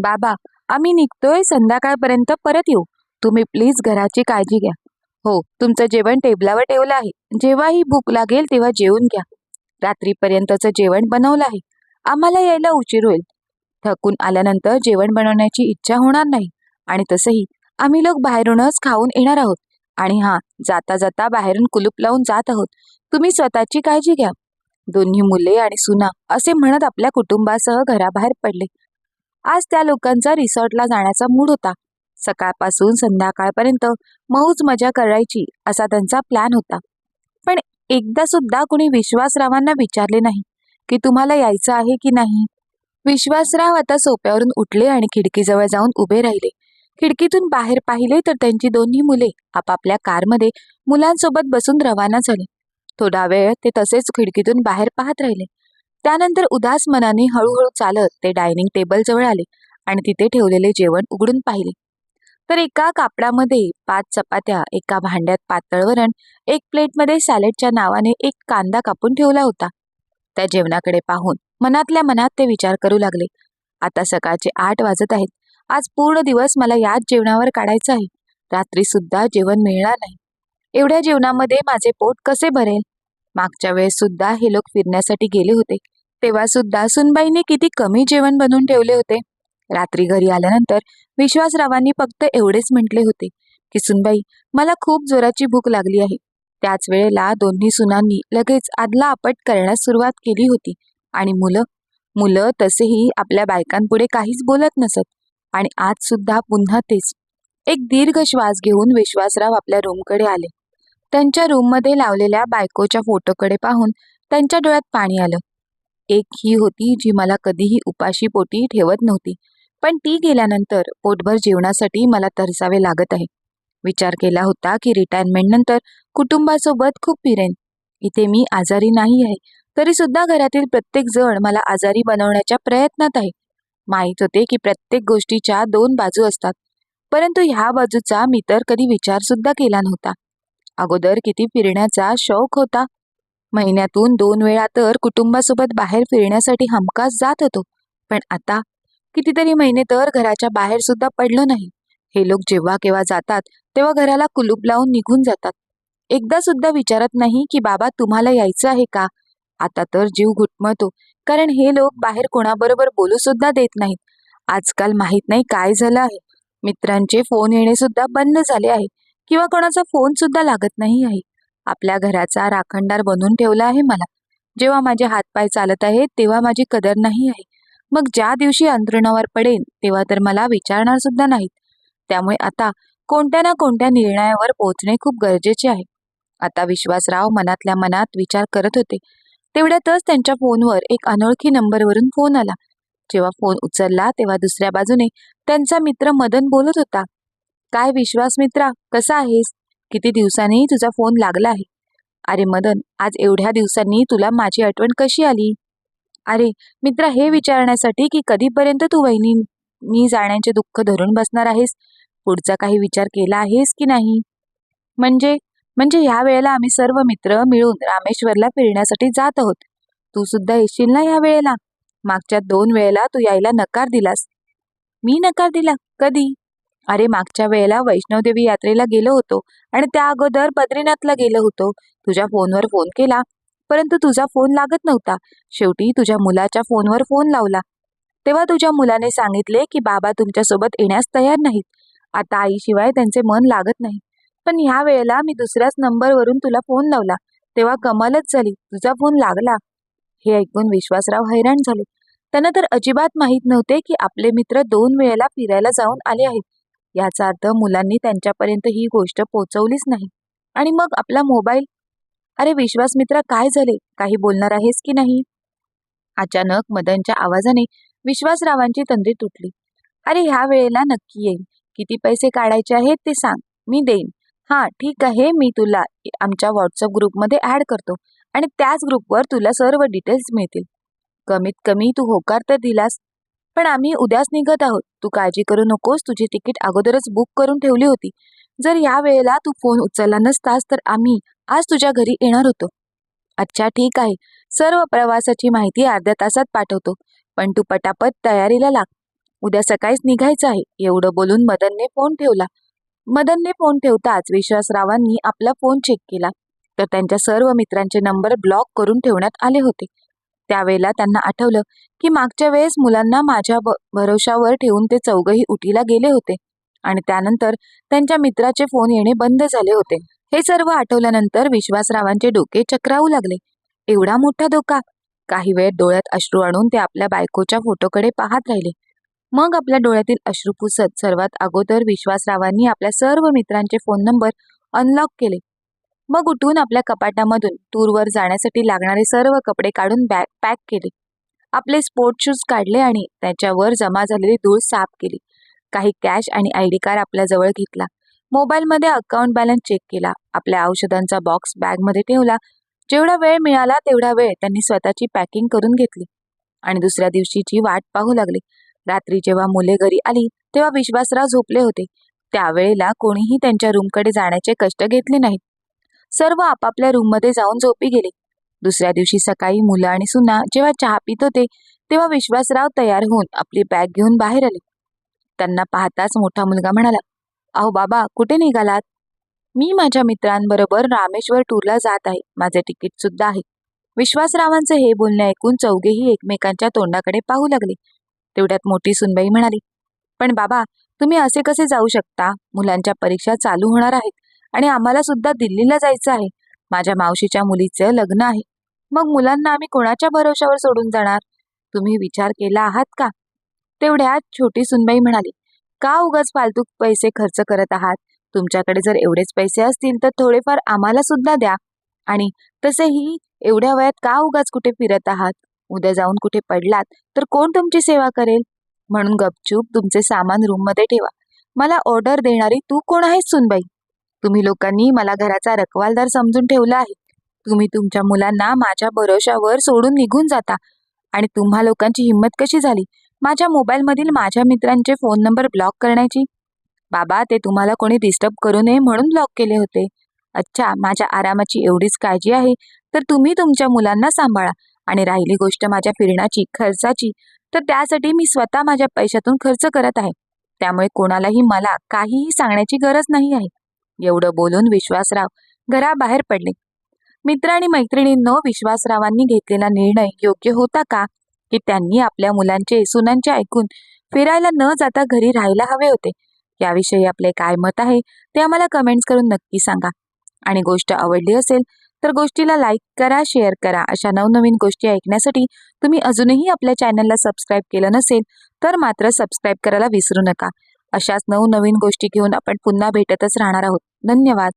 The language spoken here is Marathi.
बाबा आम्ही निघतोय संध्याकाळपर्यंत परत येऊ. तुम्ही प्लीज घराची काळजी घ्या. हो तुमचं जेवण टेबलावर ठेवलं आहे. जेव्हाही भूक लागेल तेव्हा जेवून घ्या. रात्रीपर्यंतचं जेवण बनवलं आहे. आम्हाला यायला उशीर होईल. थकून आल्यानंतर जेवण बनवण्याची इच्छा होणार नाही. आणि तसंही आम्ही लोक बाहेरूनच खाऊन येणार आहोत. आणि हां जाता जाता बाहेरून कुलूप लावून जात आहोत. तुम्ही स्वतःची काळजी घ्या. दोन्ही मुले आणि सुना असे म्हणत आपल्या कुटुंबासह घराबाहेर पडले. आज त्या लोकांचा रिसॉर्टला जाण्याचा मूड होता. सकाळपासून संध्याकाळपर्यंत मौज मजा करायची असा त्यांचा प्लॅन होता. पण एकदा सुद्धा कुणी विश्वासरावांना विचारले नाही की तुम्हाला यायचं आहे की नाही? विश्वासराव आता सोप्यावरून उठले आणि खिडकीजवळ जाऊन उभे राहिले. खिडकीतून बाहेर पाहिले तर त्यांची दोन्ही मुले आपापल्या कारमध्ये मुलांसोबत बसून रवाना झाले. थोडा वेळ ते तसेच खिडकीतून बाहेर पाहत राहिले. त्यानंतर उदास मनाने हळूहळू चालत ते डायनिंग टेबल जवळ आले आणि तिथे ठेवलेले जेवण उघडून पाहिले. तर एका कापडामध्ये पाच चपात्या एका भांड्यात पातळ वरण एक प्लेटमध्ये सॅलेडच्या नावाने एक कांदा कापून ठेवला होता. त्या जेवणाकडे पाहून मनातल्या मनात ते विचार करू लागले. आता सकाळचे आठ वाजत आहेत. आज पूर्ण दिवस मला याच जेवणावर काढायचं आहे. रात्री सुद्धा जेवण मिळणार नाही. एवढ्या जेवणामध्ये माझे पोट कसे भरेल? मागच्या वेळेस सुद्धा हे लोक फिरण्यासाठी गेले होते. तेव्हा सुद्धा सुनबाईने किती कमी जेवण बनवून ठेवले होते. रात्री घरी आल्यानंतर विश्वासरावांनी फक्त एवढेच म्हटले होते की सुनबाई मला खूप जोराची भूक लागली आहे. त्याच वेळेला दोन्ही सुनांनी लगेच आदला आपट करण्यास सुरुवात केली होती. आणि मुलं मुलं तसेही आपल्या बायकांपुढे काहीच बोलत नसत. आणि आज सुद्धा पुन्हा तेच. एक दीर्घ श्वास घेऊन विश्वासराव आपल्या रूमकडे आले. त्यांच्या रूममध्ये लावलेल्या बायकोच्या फोटोकडे पाहून त्यांच्या डोळ्यात पाणी आलं. एक ही होती जी मला कधीही उपाशी पोटी ठेवत नव्हती. पण ती गेल्यानंतर पोटभर जेवणासाठी मला तरसावे लागत आहे. विचार केला होता की रिटायरमेंटनंतर कुटुंबासोबत खूप फिरेन. इथे मी आजारी नाही आहे. तरी सुद्धा घरातील प्रत्येक जण मला आजारी बनवण्याच्या प्रयत्नात आहे. माहीत होते की प्रत्येक गोष्टीच्या दोन बाजू असतात. परंतु ह्या बाजूचा मी तर कधी विचार सुद्धा केला नव्हता. अगोदर किती फिरण्याचा शौक होता. महिन्यातून दोन वेळा तर कुटुंबासोबत बाहेर फिरण्यासाठी हमखास जात होतो. पण आता कितीतरी महिने तर घराच्या बाहेर सुद्धा पडलो नाही. हे लोक जेव्हा केव्हा जातात तेव्हा घराला कुलूप लावून निघून जातात. एकदा सुद्धा विचारत नाही की बाबा तुम्हाला यायचं आहे का? आता तर जीव घुटमळतो कारण हे लोक बाहेर कोणाबरोबर बोलू सुद्धा देत नाहीत. आजकाल माहीत नाही काय झालं आहे. मित्रांचे फोन येणे सुद्धा बंद झाले आहे. किंवा कोणाचा फोन सुद्धा लागत नाही आहे. आपल्या घराचा राखणदार बनवून ठेवला आहे मला. जेव्हा माझे हातपाय चालत आहेत तेव्हा माझी कदर नाही आहे. मग ज्या दिवशी अंतरुणावर पडेन तेव्हा तर मला विचारणार सुद्धा नाहीत. त्यामुळे आता कोणत्या ना कोणत्या निर्णयावर पोहोचणे खूप गरजेचे आहे. आता विश्वासराव मनातल्या मनात विचार करत होते. तेवढ्यातच त्यांच्या फोनवर एक अनोळखी नंबरवरून फोन आला. जेव्हा फोन उचलला तेव्हा दुसऱ्या बाजूने त्यांचा मित्र मदन बोलत होता. काय विश्वास मित्रा कसा आहेस? किती दिवसांनी तुझा फोन लागला आहे. अरे मदन आज एवढ्या दिवसांनी तुला माझी आठवण कशी आली? अरे मित्रा हे विचारण्यासाठी की कधीपर्यंत तू वहिनी मी जाण्याचे दुःख धरून बसणार आहेस? पुढचा काही विचार केला आहेस की नाही? म्हणजे म्हणजे ह्या वेळेला आम्ही सर्व मित्र मिळून रामेश्वरला फिरण्यासाठी जात आहोत. तू सुद्धा येशील ना ह्या वेळेला? मागच्या दोन वेळेला तू यायला नकार दिलास. मी नकार दिला? कधी? अरे मागच्या वेळेला वैष्णवदेवी यात्रेला गेलो होतो आणि त्या अगोदर बद्रीनाथला गेलो होतो. तुझ्या फोनवर फोन केला परंतु तुझा फोन लागत नव्हता. शेवटी तुझ्या मुलाच्या फोनवर फोन लावला. तेव्हा तुझ्या मुलाने सांगितले की बाबा तुमच्यासोबत येण्यास तयार नाहीत. आता आईशिवाय त्यांचे मन लागत नाही. पण ह्या वेळेला मी दुसऱ्याच नंबरवरून तुला फोन लावला. तेव्हा कमालच झाली. तुझा फोन लागला. हे ऐकून विश्वासराव हैराण झाले. त्यांना तर अजिबात माहीत नव्हते की आपले मित्र दोन वेळेला फिरायला जाऊन आले आहेत. याचा अर्थ मुलांनी त्यांच्यापर्यंत ही गोष्ट पोचवलीच नाही. आणि मग आपला मोबाईल? अरे विश्वास मित्रा काय झाले? काही बोलणार आहेस की नाही? अचानक मदनच्या आवाजाने विश्वासरावांची तंद्री तुटली. अरे ह्या वेळेला नक्की येईल किती पैसे काढायचे आहेत ते सांग. मी देईन. हां ठीक आहे. मी तुला आमच्या व्हॉट्सअप ग्रुपमध्ये ॲड करतो आणि त्याच ग्रुपवर तुला सर्व डिटेल्स मिळतील. कमीत कमी तू होकार तर दिलास. पण आम्ही उद्याच निघत आहोत. तू काळजी करू नकोस. तुझी तिकीट अगोदरच बुक करून ठेवली होती. जर या वेळेला तू फोन उचलला नसतास तर आम्ही आज तुझ्या घरी येणार होतो. अच्छा ठीक आहे. सर्व प्रवासाची माहिती अर्ध्या तासात पाठवतो. पण तू पटापट तयारीला लाग. उद्या सकाळीच निघायचं आहे. एवढं बोलून मदनने फोन ठेवला. मदनने फोन ठेवताच विश्वासरावांनी आपला फोन चेक केला. तर त्यांच्या सर्व मित्रांचे नंबर ब्लॉक करून ठेवण्यात आले होते. त्यावेळेला त्यांना आठवलं की मागच्या वेळेस मुलांना माझ्या भरोशावर ठेवून ते चौघही उटीला गेले होते आणि त्यानंतर त्यांच्या मित्राचे फोन येणे बंद झाले होते. हे सर्व आठवल्यानंतर विश्वासरावांचे डोके चक्रावू लागले. एवढा मोठा धोका? काही वेळ डोळ्यात अश्रू आणून ते आपल्या बायकोच्या फोटोकडे पाहत राहिले. मग आपल्या डोळ्यातील अश्रू पुसत सर्वात अगोदर विश्वासरावांनी आपल्या सर्व मित्रांचे फोन नंबर अनलॉक केले. मग उठून आपल्या कपाटामधून टूरवर जाण्यासाठी लागणारे सर्व कपडे काढून बॅग पॅक केले. आपले स्पोर्ट शूज काढले आणि त्याच्यावर जमा झालेली धूळ साफ केली. काही कॅश आणि आय डी कार्ड आपल्या जवळ घेतला. मोबाईलमध्ये अकाउंट बॅलन्स चेक केला. आपल्या औषधांचा बॉक्स बॅगमध्ये ठेवला. जेवढा वेळ मिळाला तेवढा वेळ त्यांनी स्वतःची पॅकिंग करून घेतली. आणि दुसऱ्या दिवशीची वाट पाहू लागली. रात्री जेव्हा मुले घरी आली तेव्हा विश्वासराव झोपले होते. त्यावेळेला कोणीही त्यांच्या रूमकडे जाण्याचे कष्ट घेतले नाहीत. सर्व आपापल्या रूममध्ये जाऊन झोपी गेले. दुसऱ्या दिवशी सकाळी मुलं आणि सुना जेव्हा चहा पित होते तेव्हा विश्वासराव तयार होऊन आपली बॅग घेऊन बाहेर आले. त्यांना पाहताच मोठा मुलगा म्हणाला अहो बाबा कुठे निघालात? मी माझ्या मित्रांबरोबर रामेश्वर टूरला जात आहे. माझे तिकीट सुद्धा आहे. विश्वासरावांचे हे बोलणे ऐकून चौघेही एकमेकांच्या तोंडाकडे पाहू लागले. तेवढ्यात मोठी सुनबाई म्हणाली पण बाबा तुम्ही असे कसे जाऊ शकता? मुलांच्या परीक्षा चालू होणार आहेत. आणि आम्हाला सुद्धा दिल्लीला जायचं आहे. माझ्या मावशीच्या मुलीचं लग्न आहे. मग मुलांना आम्ही कोणाच्या भरोशावर सोडून जाणार? तुम्ही विचार केला आहात का? तेवढ्यात छोटी सुनबाई म्हणाली का उगाच फालतू पैसे खर्च करत आहात? तुमच्याकडे जर एवढेच पैसे असतील तर थोडेफार आम्हाला सुद्धा द्या. आणि तसेही एवढ्या वयात का उगाच कुठे फिरत आहात? उद्या जाऊन कुठे पडलात तर कोण तुमची सेवा करेल? म्हणून गपचूप तुमचे सामान रूममध्ये ठेवा. मला ऑर्डर देणारी तू कोण आहेस सुनबाई? तुम्ही लोकांनी मला घराचा रखवालदार समजून ठेवला आहे. तुम्ही तुमच्या मुलांना माझ्या भरोशावर सोडून निघून जाता. आणि तुम्हा लोकांची हिंमत कशी झाली? माझ्या मोबाईलमधील माझ्या मित्रांचे फोन नंबर ब्लॉक करण्याची? बाबा ते तुम्हाला कोणी डिस्टर्ब करू नये म्हणून ब्लॉक केले होते. अच्छा माझ्या आरामाची एवढीच काळजी आहे. तर तुम्ही तुमच्या मुलांना सांभाळा. आणि राहिली गोष्ट माझ्या फिरण्याची खर्चाची तर त्यासाठी मी स्वतः माझ्या पैशातून खर्च करत आहे. त्यामुळे कोणालाही मला काहीही सांगण्याची गरज नाही आहे. एवढं बोलून विश्वासराव घराबाहेर पडले. मित्र आणि मैत्रिणींनो विश्वासरावांनी घेतलेला निर्णय योग्य होता का? की त्यांनी आपल्या मुलांचे सुनांचे ऐकून फिरायला न जाता घरी राहायला हवे होते. याविषयी आपले काय मत आहे ते आम्हाला कमेंट्स करून नक्की सांगा. आणि गोष्ट आवडली असेल तर गोष्टीला लाईक करा शेअर करा अशा नवनवीन गोष्टी ऐकण्यासाठी तुम्ही अजूनही आपल्या चॅनलला सबस्क्राईब केलं नसेल तर मात्र सबस्क्राईब करायला विसरू नका. अशाच नवनवीन गोष्टी घेऊन आपण पुन्हा भेटतच राहणार आहोत. धन्यवाद.